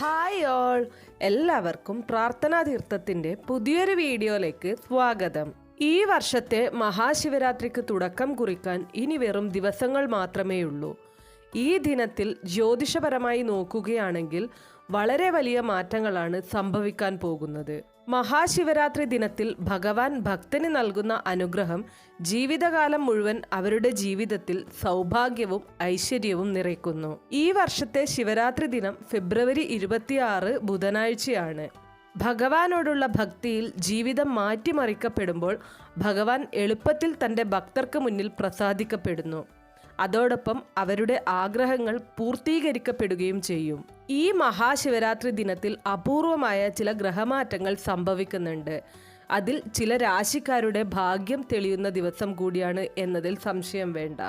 Hi all എല്ലാവർക്കും പ്രാർത്ഥനാ തീർത്ഥത്തിന്റെ പുതിയൊരു വീഡിയോയിലേക്ക് സ്വാഗതം. ഈ വർഷത്തെ മഹാശിവരാത്രിക്ക് തുടക്കം കുറിക്കാൻ ഇനി വെറും ദിവസങ്ങൾ മാത്രമേയുള്ളൂ ഈ ദിനത്തിൽ ജ്യോതിഷപരമായി നോക്കുകയാണെങ്കിൽ വളരെ വലിയ മാറ്റങ്ങളാണ് സംഭവിക്കാൻ പോകുന്നത്. മഹാശിവരാത്രി ദിനത്തിൽ ഭഗവാൻ ഭക്തന് നൽകുന്ന അനുഗ്രഹം ജീവിതകാലം മുഴുവൻ അവരുടെ ജീവിതത്തിൽ സൗഭാഗ്യവും ഐശ്വര്യവും നിറയ്ക്കുന്നു. ഈ വർഷത്തെ ശിവരാത്രി ദിനം ഫെബ്രുവരി ഇരുപത്തിയാറ് ബുധനാഴ്ചയാണ്. ഭഗവാനോടുള്ള ഭക്തിയിൽ ജീവിതം മാറ്റിമറിക്കപ്പെടുമ്പോൾ ഭഗവാൻ എളുപ്പത്തിൽ തന്റെ ഭക്തർക്ക് മുന്നിൽ പ്രസാദിക്കപ്പെടുന്നു. അതോടൊപ്പം അവരുടെ ആഗ്രഹങ്ങൾ പൂർത്തീകരിക്കപ്പെടുകയും ചെയ്യും. ഈ മഹാശിവരാത്രി ദിനത്തിൽ അപൂർവമായ ചില ഗ്രഹമാറ്റങ്ങൾ സംഭവിക്കുന്നുണ്ട്. അതിൽ ചില രാശിക്കാരുടെ ഭാഗ്യം തെളിയുന്ന ദിവസം കൂടിയാണ് എന്നതിൽ സംശയം വേണ്ട.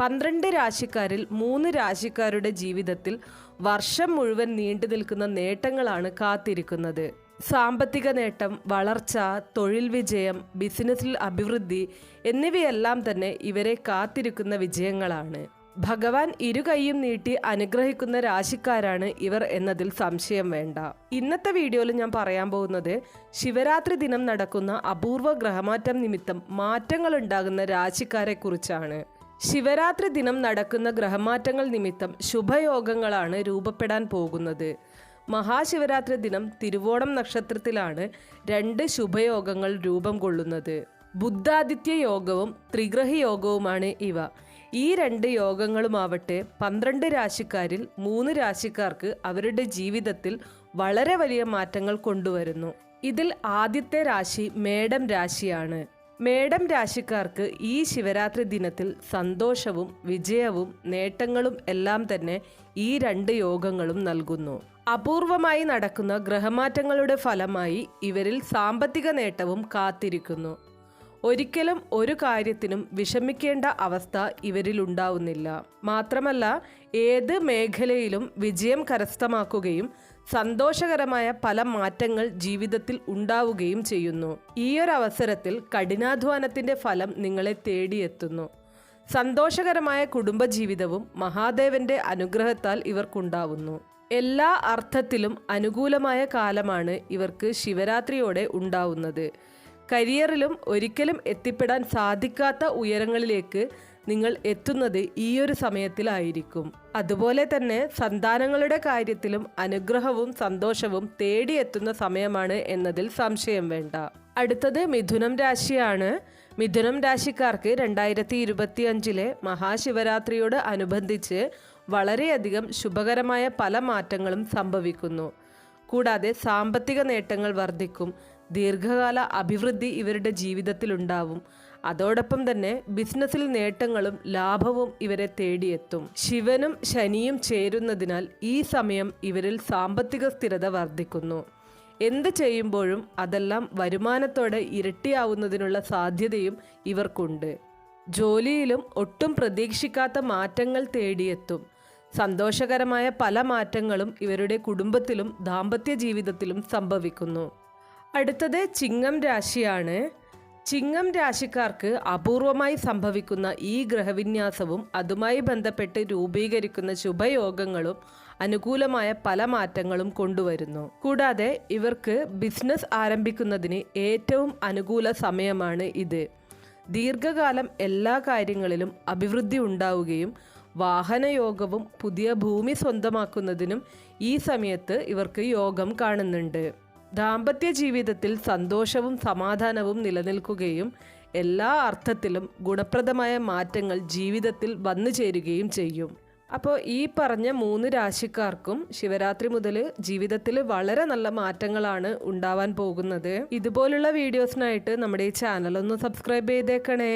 പന്ത്രണ്ട് രാശിക്കാരിൽ മൂന്ന് രാശിക്കാരുടെ ജീവിതത്തിൽ വർഷം മുഴുവൻ നീണ്ടു നിൽക്കുന്ന നേട്ടങ്ങളാണ് കാത്തിരിക്കുന്നത്. സാമ്പത്തിക നേട്ടം വളർച്ച തൊഴിൽ വിജയം ബിസിനസ്സിൽ അഭിവൃദ്ധി എന്നിവയെല്ലാം തന്നെ ഇവരെ കാത്തിരിക്കുന്ന വിജയങ്ങളാണ്. ഭഗവാൻ ഇരുകൈയും നീട്ടി അനുഗ്രഹിക്കുന്ന രാശിക്കാരാണ് ഇവർ എന്നതിൽ സംശയം വേണ്ട. ഇന്നത്തെ വീഡിയോയിൽ ഞാൻ പറയാൻ പോകുന്നത് ശിവരാത്രി ദിനം നടക്കുന്ന അപൂർവ ഗ്രഹമാറ്റം നിമിത്തം മാറ്റങ്ങൾ ഉണ്ടാകുന്ന രാശിക്കാരെ കുറിച്ചാണ്. ശിവരാത്രി ദിനം നടക്കുന്ന ഗ്രഹമാറ്റങ്ങൾ നിമിത്തം ശുഭയോഗങ്ങളാണ് രൂപപ്പെടാൻ പോകുന്നത്. മഹാശിവരാത്രി ദിനം തിരുവോണം നക്ഷത്രത്തിലാണ് രണ്ട് ശുഭയോഗങ്ങൾ രൂപം കൊള്ളുന്നത്. ബുദ്ധാദിത്യ യോഗവും ത്രിഗ്രഹ യോഗവുമാണ് ഇവ. ഈ രണ്ട് യോഗങ്ങളുമാവട്ടെ പന്ത്രണ്ട് രാശിക്കാരിൽ മൂന്ന് രാശിക്കാർക്ക് അവരുടെ ജീവിതത്തിൽ വളരെ വലിയ മാറ്റങ്ങൾ കൊണ്ടുവരുന്നു. ഇതിൽ ആദ്യത്തെ രാശി മേടം രാശിയാണ്. മേടം രാശിക്കാർക്ക് ഈ ശിവരാത്രി ദിനത്തിൽ സന്തോഷവും വിജയവും നേട്ടങ്ങളും എല്ലാം തന്നെ ഈ രണ്ട് യോഗങ്ങളും നൽകുന്നു. അപൂർവമായി നടക്കുന്ന ഗ്രഹമാറ്റങ്ങളുടെ ഫലമായി ഇവരിൽ സാമ്പത്തിക നേട്ടവും കാത്തിരിക്കുന്നു. ഒരിക്കലും ഒരു കാര്യത്തിനും വിഷമിക്കേണ്ട അവസ്ഥ ഇവരിൽ ഉണ്ടാവുന്നില്ല. മാത്രമല്ല ഏത് മേഖലയിലും വിജയം കരസ്ഥമാക്കുകയും സന്തോഷകരമായ പല മാറ്റങ്ങൾ ജീവിതത്തിൽ ഉണ്ടാവുകയും ചെയ്യുന്നു. ഈയൊരവസരത്തിൽ കഠിനാധ്വാനത്തിന്റെ ഫലം നിങ്ങളെ തേടിയെത്തുന്നു. സന്തോഷകരമായ കുടുംബജീവിതവും മഹാദേവന്റെ അനുഗ്രഹത്താൽ ഇവർക്കുണ്ടാവുന്നു. എല്ലാ അർത്ഥത്തിലും അനുകൂലമായ കാലമാണ് ഇവർക്ക് ശിവരാത്രിയോടെ ഉണ്ടാവുന്നത്. കരിയറിലും ഒരിക്കലും എത്തിപ്പെടാൻ സാധിക്കാത്ത ഉയരങ്ങളിലേക്ക് നിങ്ങൾ എത്തുന്നത് ഈയൊരു സമയത്തിലായിരിക്കും. അതുപോലെ തന്നെ സന്താനങ്ങളുടെ കാര്യത്തിലും അനുഗ്രഹവും സന്തോഷവും തേടിയെത്തുന്ന സമയമാണ് എന്നതിൽ സംശയം വേണ്ട. അടുത്തത് മിഥുനം രാശിയാണ്. മിഥുനം രാശിക്കാർക്ക് രണ്ടായിരത്തി ഇരുപത്തി അഞ്ചിലെ മഹാശിവരാത്രിയോട് അനുബന്ധിച്ച് വളരെയധികം ശുഭകരമായ പല മാറ്റങ്ങളും സംഭവിക്കുന്നു. കൂടാതെ സാമ്പത്തിക നേട്ടങ്ങൾ വർദ്ധിക്കും ദീർഘകാല അഭിവൃദ്ധി ഇവരുടെ ജീവിതത്തിലുണ്ടാവും അതോടൊപ്പം തന്നെ ബിസിനസ്സിൽ നേട്ടങ്ങളും ലാഭവും ഇവരെ തേടിയെത്തും. ശിവനും ശനിയും ചേരുന്നതിനാൽ ഈ സമയം ഇവരിൽ സാമ്പത്തിക സ്ഥിരത വർദ്ധിക്കുന്നു. എന്ത് ചെയ്യുമ്പോഴും അതെല്ലാം വരുമാനത്തോടെ ഇരട്ടിയാവുന്നതിനുള്ള സാധ്യതയും ഇവർക്കുണ്ട്. ജോലിയിലും ഒട്ടും പ്രതീക്ഷിക്കാത്ത മാറ്റങ്ങൾ തേടിയെത്തും. സന്തോഷകരമായ പല മാറ്റങ്ങളും ഇവരുടെ കുടുംബത്തിലും ദാമ്പത്യ ജീവിതത്തിലും സംഭവിക്കുന്നു. അടുത്തത് ചിങ്ങം രാശിയാണ്. ചിങ്ങം രാശിക്കാർക്ക് അപൂർവമായി സംഭവിക്കുന്ന ഈ ഗ്രഹവിന്യാസവും അതുമായി ബന്ധപ്പെട്ട് രൂപീകരിക്കുന്ന ശുഭയോഗങ്ങളും അനുകൂലമായ പല മാറ്റങ്ങളും കൊണ്ടുവരുന്നു. കൂടാതെ ഇവർക്ക് ബിസിനസ് ആരംഭിക്കുന്നതിന് ഏറ്റവും അനുകൂല സമയമാണ് ഇത്. ദീർഘകാലം എല്ലാ കാര്യങ്ങളിലും അഭിവൃദ്ധി ഉണ്ടാവുകയും വാഹനയോഗവും പുതിയ ഭൂമി സ്വന്തമാക്കുന്നതിനും ഈ സമയത്ത് ഇവർക്ക് യോഗം കാണുന്നുണ്ട്. ദാമ്പത്യ ജീവിതത്തിൽ സന്തോഷവും സമാധാനവും നിലനിൽക്കുകയും എല്ലാ അർത്ഥത്തിലും ഗുണപ്രദമായ മാറ്റങ്ങൾ ജീവിതത്തിൽ വന്നു ചേരുകയും ചെയ്യും. അപ്പോൾ ഈ പറഞ്ഞ മൂന്ന് രാശിക്കാർക്കും ശിവരാത്രി മുതൽ ജീവിതത്തിൽ വളരെ നല്ല മാറ്റങ്ങളാണ് ഉണ്ടാവാൻ പോകുന്നത്. ഇതുപോലുള്ള വീഡിയോസിനായിട്ട് നമ്മുടെ ഈ ചാനൽ ഒന്ന് സബ്സ്ക്രൈബ് ചെയ്തേക്കണേ.